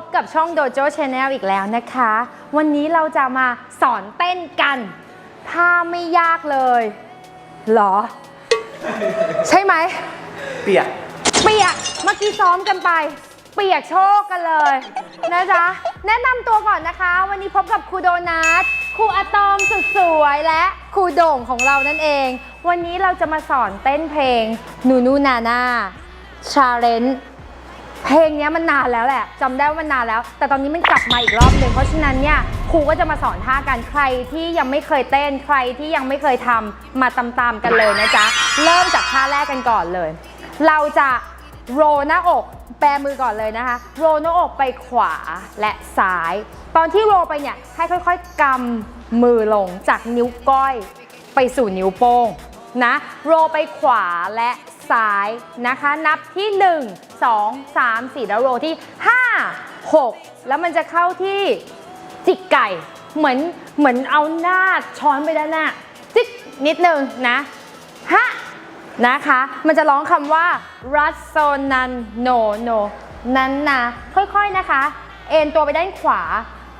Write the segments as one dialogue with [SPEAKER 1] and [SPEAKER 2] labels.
[SPEAKER 1] บกับช่อง Dojo Channel อีกแล้วนะคะ วันนี้เราจะมาสอนเต้นกันถ้าไม่ยากเลยเหรอ ใช่ไหม
[SPEAKER 2] เปียก
[SPEAKER 1] เปียก เมื่อกี้ซ้อมกันไป เปียกโชคกันเลยนะจ๊ะ แนะนำตัวก่อนนะคะ วันนี้พบกับครูโดนัทครูอะตอมสุดสวยและครูโด่งของเรานั่นเอง วันนี้เราจะมาสอนเต้นเพลงนูนูนาน่าชาเลน เพลงนี้มันนานแล้วแหละจำได้ว่ามันนานแล้ว แต่ตอนนี้มันกลับมาอีกรอบหนึ่งเพราะฉะนั้นเนี่ยครูก็จะมาสอนท่ากันใครที่ยังไม่เคยเต้นใครที่ยังไม่เคยทำมาตามๆกันเลยนะจ๊ะเริ่มจากท่าแรกกันก่อนเลย เราจะโรหน้าอกแปรมือก่อนเลยนะคะ โรหน้าอกไปขวาและซ้าย ตอนที่โรไปเนี่ยให้ค่อยๆกำมือลงจากนิ้วก้อยไปสู่นิ้วโป้งนะ โรไปขวาและซ้ายนะคะ นับที่ 1 2 3 4 แล้วโรที่ 5 6 แล้วมันจะเข้าที่จิกไก่ เหมือนเหมือนเอาหน้าช้อนไปด้านหน้า จิกนิดนึงนะฮะนะคะ มันจะร้องคำว่ารัสโซนันโนโนนั้นนะค่อยๆนะคะ เอ็นตัวไปด้านขวา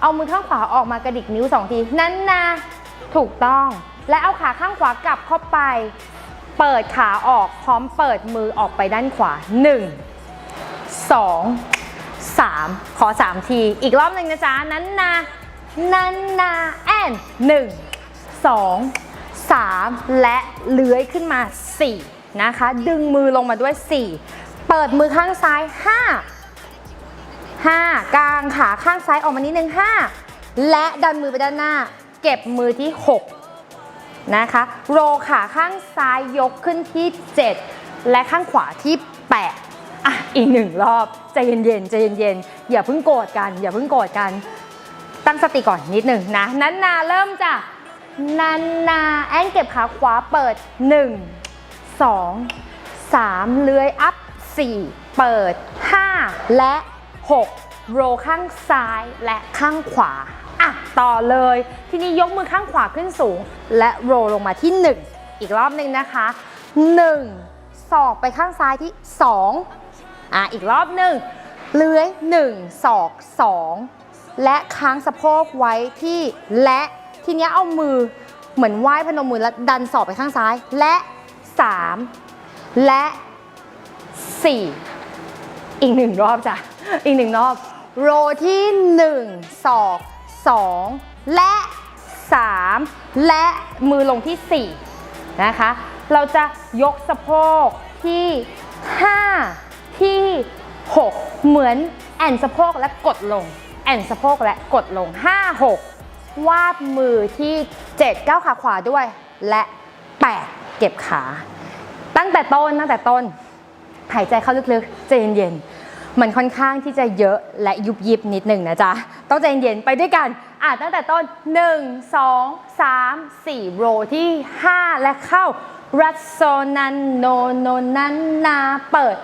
[SPEAKER 1] เอามือข้างขวาออกมากระดิกนิ้วสองที นั้นนะถูกต้อง และเอาขาข้างขวากลับเข้าไป เปิดขาออกพร้อมเปิดมือออกไปด้านขวา 1 2 3 ขอ 3 ที อีกรอบหนึ่งนะจ๊ะ นั้นนะนั้นนะแอนหนึ่งสองสามและเลื้อยขึ้นมา 4 นะคะ ดึงมือลงมาด้วย 4 เปิดมือข้างซ้าย 5 5กางขาข้างซ้ายออกมานิดนึง 5 และดันมือไปด้านหน้า เก็บมือที่ 6 นะคะ โรขาข้างซ้ายยกขึ้นที่ 7 และข้างขวาที่ 8 อีกหนึ่งรอบใจเย็นๆใจเย็นๆอย่าเพิ่งโกรธกัน อย่าเพิ่งโกรธกัน ตั้งสติก่อนนิดหนึ่งนะนันนาเริ่มจากนันนาแอนเก็บขาขวาเปิด 1 2 3 เลื้อยอัพ 4 เปิด 5 และ 6 โรข้างซ้ายและข้างขวาอะต่อเลย ทีนี้ยกมือข้างขวาขึ้นสูง และโรลลงมาที่ 1 อีกรอบหนึ่งนะคะ1ศอกไปข้างซ้ายที่ 2 อะอีกรอบหนึ่งเลื้อย1ศอก2 และค้างสะโพกไว้ที่และทีนี้เอามือเหมือนไหว้พนมมือแล้วดันศอกไปข้างซ้าย และ 3 และ 4 อีกหนึ่งรอบจ้ะอีกหนึ่งรอบโรที่ 1 ศอก 2 และ 3 และมือลงที่ 4 นะคะ เราจะยกสะโพกที่ 5 ที่ 6 เหมือนแอนสะโพกและกดลง แอนสะโพกและกดลง 5 6 วาดมือที่7ก้าวขาขวาด้วย และ 8 เก็บขา ตั้งแต่ต้นตั้งแต่ต้น หายใจเข้าลึกๆใจเย็นๆมันค่อนข้างที่จะเยอะและยุบยิบนิดหนึ่งนะจ๊ะ ต้องใจเย็นๆไปด้วยกันอะตั้งแต่ต้น 1 2 3 4 โรที่ 5 และเข้า รัสโซนันโนโนนันนาเปิด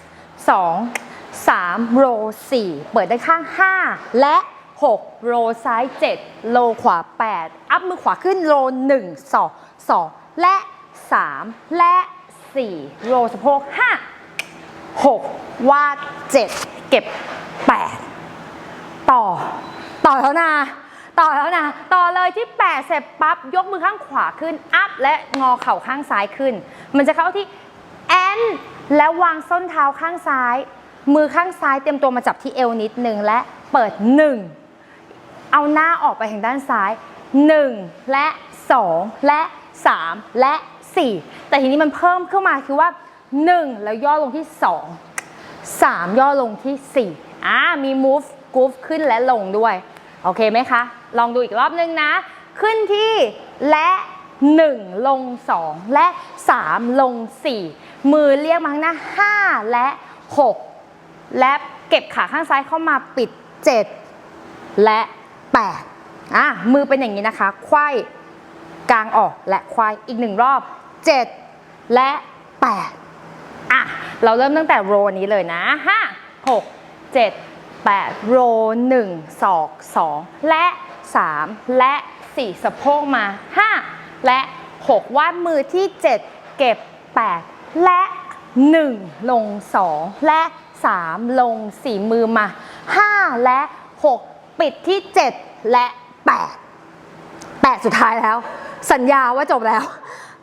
[SPEAKER 1] 1 2 3 โร 4 เปิดด้านข้าง 5 และ 6 โรซ้าย 7 โลขวา 8 อัพมือขวาขึ้นโล 1 2 2 และ 3 และ 4 โรสะโพก 5 6 วาด 7 เก็บ 8 ต่อ ต่อแล้วนะ ต่อแล้วนะ ต่อเลยที่8เสร็จปั๊บ ยกมือข้างขวาขึ้น อัพ และงอเข่าข้างซ้ายขึ้น มันจะเข้าที่แอนแล้ววางส้นเท้าข้างซ้าย มือข้างซ้ายเตรียมตัวมาจับที่เอวนิดหนึ่งและเปิด1เอาหน้าออกไปทางด้านซ้าย1และ2และ3และ4แต่ทีนี้มันเพิ่มขึ้นมาคือว่า1แล้วย่อลงที่2 3ย่อลงที่4อ่ามี move groove ขึ้นและลงด้วย โอเคไหมคะ ลองดูอีกรอบนึงนะ ขึ้นที่และ 1 ลง 2 และ 3 ลง 4 มือเรียกมาข้างหน้า 5 และ 6 และเก็บขาข้างซ้ายเข้ามาปิด 7 และ 8อะมือเป็นอย่างนี้นะคะไขว้กลางออกและไขว้อีกหนึ่งรอบ 7 และ 8อะเราเริ่มตั้งแต่โรนี้เลยนะ 5 6 7 8 โร1ศอก2และ 3 และ 4 สะโพกมา 5 และ 6 วาดมือที่ 7 เก็บ 8 และ 1 ลง 2 และ 3 ลง 4 มือมา 5 และ 6 ปิดที่ 7 และ8แปดสุดท้ายแล้ว สัญญาว่าจบแล้ว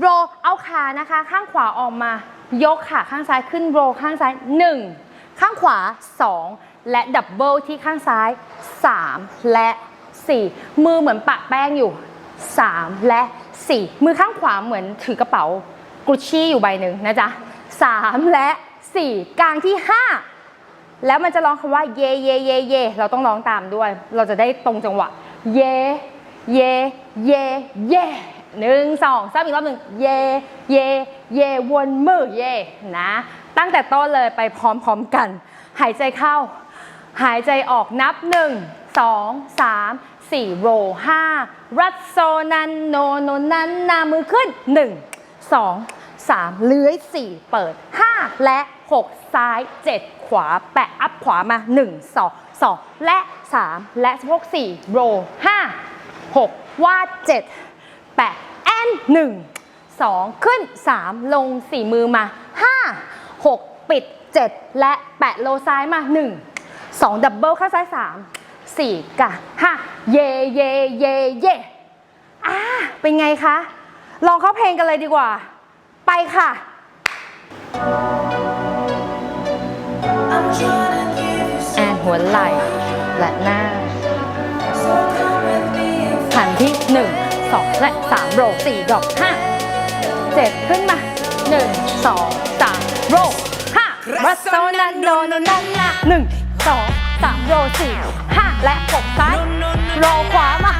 [SPEAKER 1] โรเอาขานะคะ ข้างขวาออกมา ยกขาข้างซ้ายขึ้นโรข้างซ้าย 1 ข้างขวา 2 และดับเบิลที่ข้างซ้าย 3 และ 4 มือเหมือนปะแป้งอยู่ 3 และ 4 มือข้างขวาเหมือนถือกระเป๋ากุชชี่อยู่ใบหนึ่งนะจ๊ะ 3 และ 4 กลางที่ 5 แล้วมันจะร้องคำว่าเยเยเยเยเราต้องร้องตามด้วย เราจะได้ตรงจังหวะ เย เย เย เยหนึ่งสองสามอีกรอบหนึ่งเย เย เย วนมือเย นะ ตั้งแต่ต้นเลยไปพร้อมๆกัน หายใจเข้า หายใจออกนับหนึ่งสองสาม สี่โรห้ารัดโซนันโนโนนันนามือขึ้นหนึ่งสองสามเลื้อยสี่เปิดห้าและหกซ้ายเจ็ดขวา แปะอัพขวามาหนึ่งสองสองและสามและสะโพกสี่โรห้าหกวาดเจ็ดแปดแอนหนึ่งสองขึ้นสามลงสี่มือมาห้าหกปิดเจ็ดและแปะโลซ้ายมาหนึ่งสองดับเบิลข้างซ้ายสามสี่กะห้า เยเยเยเยอ่าเป็นไงคะ ลองเข้าเพลงกันเลยดีกว่า ไปค่ะ
[SPEAKER 3] I'm trying to give you
[SPEAKER 1] แอนหัวไหล่และหน้า
[SPEAKER 3] so come with me and
[SPEAKER 1] ฐานที่ 1 2 และ 3 โร4ดอก5 7ขึ้นมา 1 2 3 โร5รัสโซนันโดโนนันนะ1 2 3 โร4 5 และ6ซ้ายรอขวามา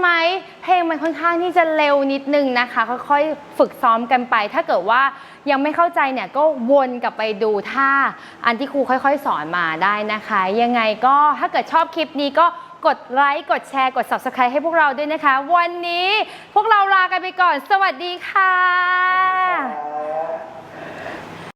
[SPEAKER 1] ไหมเพลงมันค่อนข้างที่จะเร็วนิดนึงนะคะ ค่อยๆฝึกซ้อมกันไป ถ้าเกิดว่ายังไม่เข้าใจเนี่ยก็วนกลับไปดูท่าอันที่ครูค่อย ๆ สอนมาได้นะคะ ยังไงก็ถ้าเกิดชอบคลิปนี้ก็กดไลค์กดแชร์กด subscribe ให้พวกเราด้วยนะคะ วันนี้พวกเราลากันไปก่อน สวัสดีค่ะ